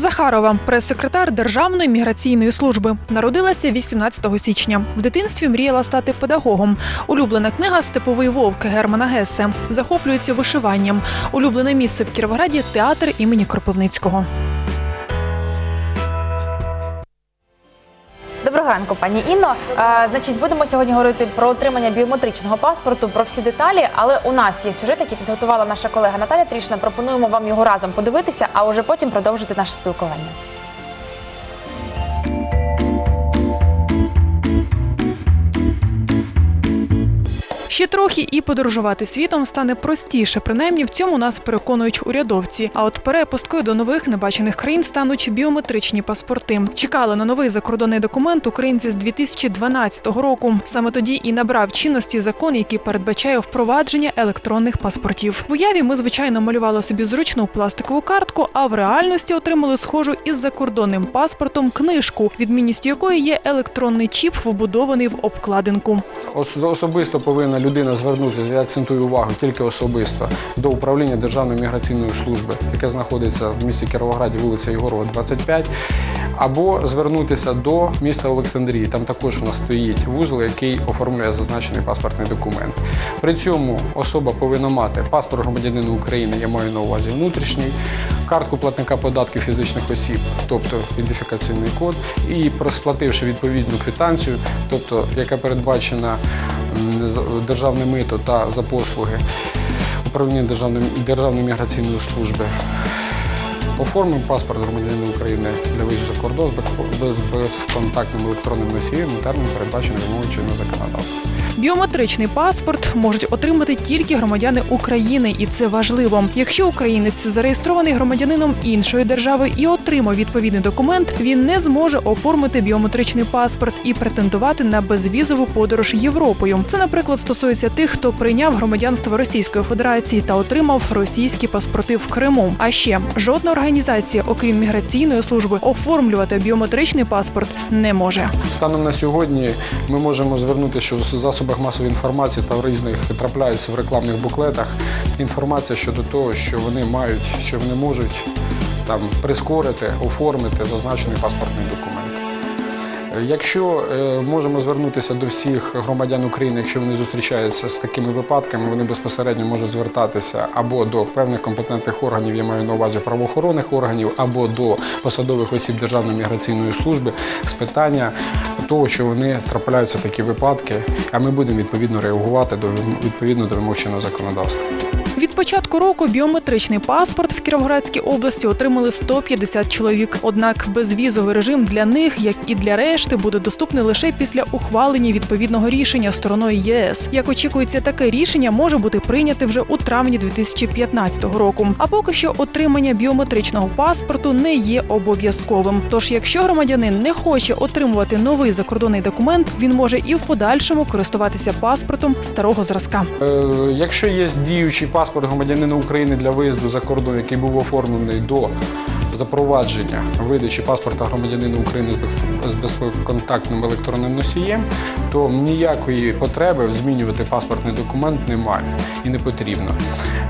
Захарова, прес-секретар Державної міграційної служби, народилася 18 січня. В дитинстві мріяла стати педагогом. Улюблена книга Степовий вовк Германа Гесе Захоплюється вишиванням. Улюблене місце в Кіровограді театр імені Кропивницького. Ранку, пані Інно. Е, значить, будемо сьогодні говорити про отримання біометричного паспорту, про всі деталі. Але у нас є сюжет, який підготувала наша колега Наталя Трішна. Пропонуємо вам його разом подивитися, а уже потім продовжити наше спілкування. Ще трохи і подорожувати світом стане простіше. Принаймні в цьому нас переконують урядовці. А от перепусткою до нових небачених країн стануть біометричні паспорти. Чекали на новий закордонний документ українці з 2012 року. Саме тоді і набрав чинності закон, який передбачає впровадження електронних паспортів. В уяві ми звичайно малювали собі зручну пластикову картку, а в реальності отримали схожу із закордонним паспортом книжку, відмінністю якої є електронний чіп, вбудований в обкладинку. Особисто повинна людина звернутися, я акцентую увагу, тільки особисто до управління Державної міграційної служби, яке знаходиться в місті Кіровограді, вулиця Єгорова, 25, або звернутися до міста Олександрії. Там також у нас стоїть вузол, який оформлює зазначений паспортний документ. При цьому особа повинна мати паспорт громадянина України, я маю на увазі внутрішній, картку платника податків фізичних осіб, тобто ідентифікаційний код, і сплативши відповідну квитанцію, тобто яка передбачена державне мито та за послуги управління Державної, міграційної служби. Оформив паспорт громадянина України для виїзду за кордон без- безконтактним електронним носієм у термін, передбачений вимогою чинного законодавства. Біометричний паспорт можуть отримати тільки громадяни України, і це важливо. Якщо українець зареєстрований громадянином іншої держави і отримав відповідний документ, він не зможе оформити біометричний паспорт і претендувати на безвізову подорож Європою. Це, наприклад, стосується тих, хто прийняв громадянство Російської Федерації та отримав російські паспорти в Криму. А ще жодна організація, окрім міграційної служби, оформлювати біометричний паспорт не може. Станом на сьогодні ми можемо звернути, що в засобах масової інформації та в різних трапляється в рекламних буклетах інформація щодо того, що вони мають, що вони можуть там прискорити, оформити зазначений паспортний документ. Якщо е, можемо звернутися до всіх громадян України, якщо вони зустрічаються з такими випадками, вони безпосередньо можуть звертатися або до певних компетентних органів, я маю на увазі правоохоронних органів, або до посадових осіб Державної міграційної служби з питання того, що вони трапляються такі випадки, а ми будемо відповідно реагувати до відповідно до вимог чинного законодавства. Від початку року біометричний паспорт в Кіровоградській області отримали 150 чоловік. Однак безвізовий режим для них, як і для решти, буде доступний лише після ухвалення відповідного рішення стороною ЄС. Як очікується, таке рішення може бути прийняте вже у травні 2015 року. А поки що отримання біометричного паспорту не є обов'язковим. Тож, якщо громадянин не хоче отримувати новий закордонний документ, він може і в подальшому користуватися паспортом старого зразка. Е, Якщо є діючий паспорт громадянина України для виїзду за кордон, який був оформлений до запровадження видачі паспорта громадянина України з безконтактним електронним носієм, то ніякої потреби змінювати паспортний документ немає і не потрібно.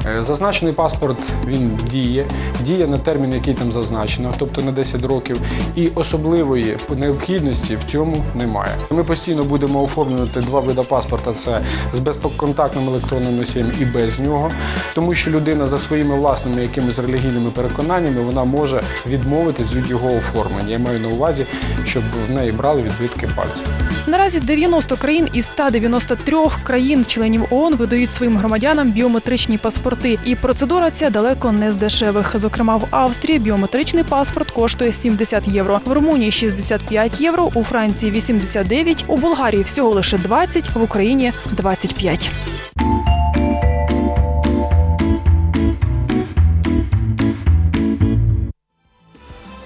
Е, Зазначений паспорт він діє, діє на термін, який там зазначено, тобто на 10 років, і особливої необхідності в цьому немає. Ми постійно будемо оформлювати два види паспорта: це з безконтактним електронним носієм і без нього, тому що людина за своїми власними якимись релігійними переконаннями вона може відмовитись від його оформлення. Я маю на увазі, щоб в неї брали відбитки пальців. Наразі 90 країн із 193 країн-членів ООН видають своїм громадянам біометричні паспорти. І процедура ця далеко не з дешевих. Зокрема, в Австрії біометричний паспорт коштує 70 євро, в Румунії 65 євро, у Франції 89, у Болгарії всього лише 20, в Україні 25.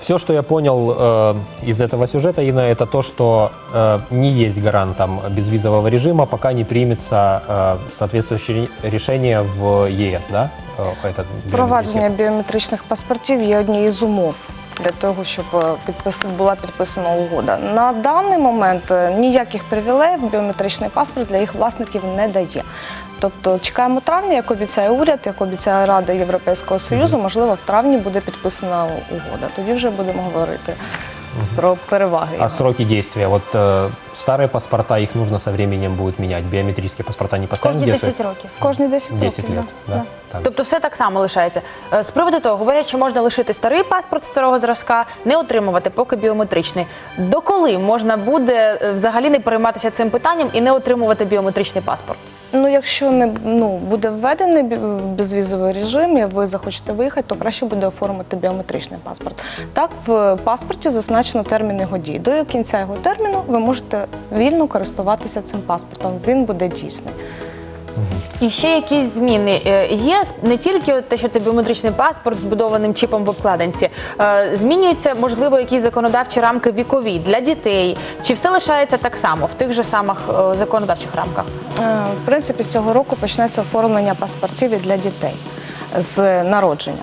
Все, что я понял э, из этого сюжета, Инна, это то, что э, не есть гарантом безвизового режима, пока не примется э, соответствующее решение в ЕС, да? Э, этот Впровадження біометричних паспортів є однією з умов для того, щоб е, підпис... була підписана угода. На даний момент е, ніяких привілеїв біометричний паспорт для їх власників не дає. Тобто чекаємо травня, як обіцяє уряд, як обіцяє Рада Європейського Союзу, можливо, в травні буде підписана угода. Тоді вже будемо говорити про переваги. А сроки действия? Вот э, старые паспорта, их нужно со временем будет менять. Биометрические паспорта не постоянно Кожні? 10 років. Кожні 10 10 років. лет, да, да. да. Так. Тобто все так само лишається. Е, З приводу того, говорять, що можна лишити старий паспорт старого зразка, не отримувати поки біометричний. Доколи можна буде е, взагалі не перейматися цим питанням і не отримувати біометричний паспорт? Ну, якщо не ну буде введений безвізовий режим, і ви захочете виїхати, то краще буде оформити біометричний паспорт. Так, в паспорті зазначено термін його дії. До кінця його терміну ви можете вільно користуватися цим паспортом. Він буде дійсний. І ще якісь зміни е, є не тільки те, що це біометричний паспорт з будованим чіпом в обкладинці. Е, Змінюються можливо якісь законодавчі рамки вікові для дітей. Чи все лишається так само в тих же самих е, законодавчих рамках? В принципі, з цього року почнеться оформлення паспортів для дітей з народження.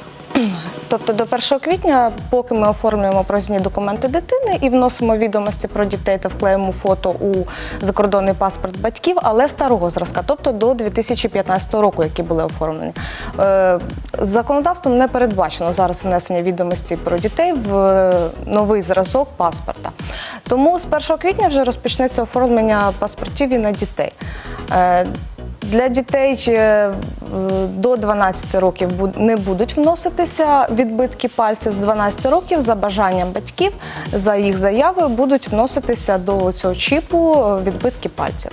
Тобто до 1 квітня, поки ми оформлюємо проїзні документи дитини і вносимо відомості про дітей та вклеїмо фото у закордонний паспорт батьків, але старого зразка, тобто до 2015 року, які були оформлені. Е, Законодавством не передбачено зараз внесення відомостей про дітей в е, новий зразок паспорта. Тому з 1 квітня вже розпочнеться оформлення паспортів і на дітей. Е, для дітей до 12 років не будуть вноситися відбитки пальців з 12 років за бажанням батьків, за їх заявою будуть вноситися до цього чіпу відбитки пальців.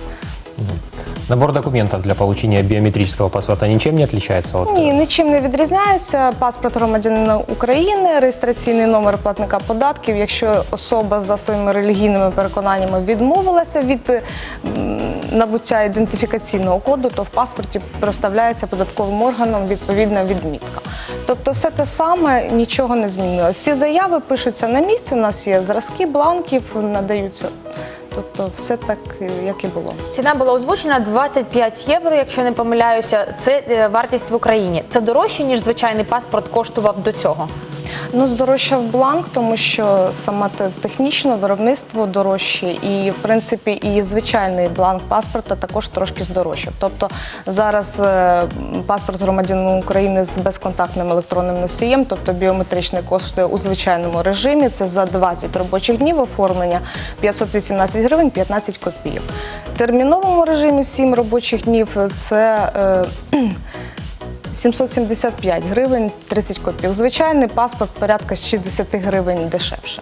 Набор документов для получения биометрического паспорта ничем не отличается от... Ні, нічим не відрізняється. Паспорт громадянина України, реєстраційний номер платника податків. Якщо особа за своїми релігійними переконаннями відмовилася від м, набуття ідентифікаційного коду, то в паспорті проставляється податковим органом відповідна відмітка. Тобто, все те саме нічого не змінилося. Всі заяви пишуться на місці. У нас є зразки бланків, надаються. Тобто, все так, е, як і було. Ціна була озвучена 25 євро, якщо не помиляюся. Це е, вартість в Україні. Це дорожче ніж звичайний паспорт коштував до цього. Ну, здорожчав бланк, тому що саме те- технічно виробництво дорожче, і в принципі і звичайний бланк паспорта також трошки здорожчав. Тобто зараз е, паспорт громадянина України з безконтактним електронним носієм, тобто біометричний, коштує у звичайному режимі. Це за 20 робочих днів оформлення 518 гривень 15 копійок. В терміновому режимі 7 робочих днів це. е, 775 гривень 30 копійок. Звичайний паспорт порядка 60 гривень дешевше.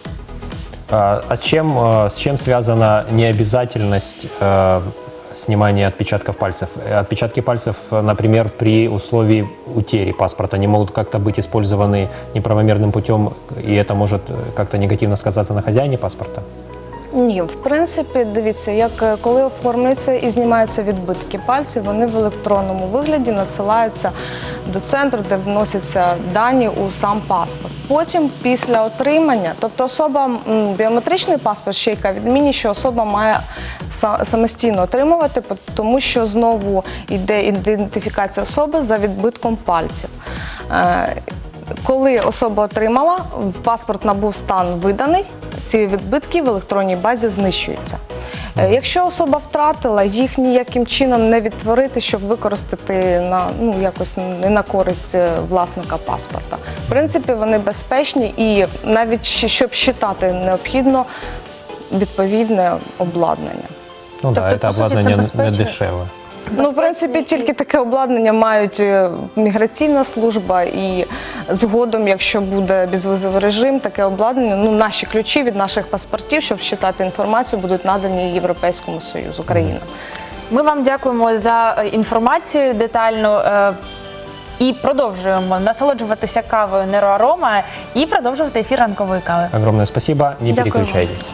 А, а с чем, э, с чем связана необязательность снимания отпечатков пальцев? Отпечатки пальцев, например, при условии утери паспорта, они могут как-то быть использованы неправомерным путем, и это может как-то негативно сказаться на хозяине паспорта? Ні, в принципі, дивіться, як е, коли оформлюються і знімаються відбитки пальців, вони в електронному вигляді надсилаються до центру, де вносяться дані у сам паспорт. Потім, після отримання, тобто особа біометричний паспорт, ще яка відмінність, що особа має самостійно отримувати, тому що знову йде ідентифікація особи за відбитком пальців. Е, коли особа отримала, паспорт набув стан виданий, ці відбитки в електронній базі знищуються. Е, Якщо особа втратила, їх ніяким чином не відтворити, щоб використати на ну якось не на користь е, власника паспорта. В принципі, вони безпечні і навіть щоб считати, необхідно відповідне обладнання. Ну да, Тобто, это по суті, це не безпечно. Ну, в принципі, тільки таке обладнання мають е, міграційна служба, і згодом, якщо буде безвизовий режим, таке обладнання, ну наші ключі від наших паспортів, щоб читати інформацію, будуть надані Європейському Союзу Україна. Ми вам дякуємо за е, інформацію детальну. е, І продовжуємо насолоджуватися кавою Нероарома і продовжувати ефір ранкової кави. Огромное спасибо, не переключайтесь.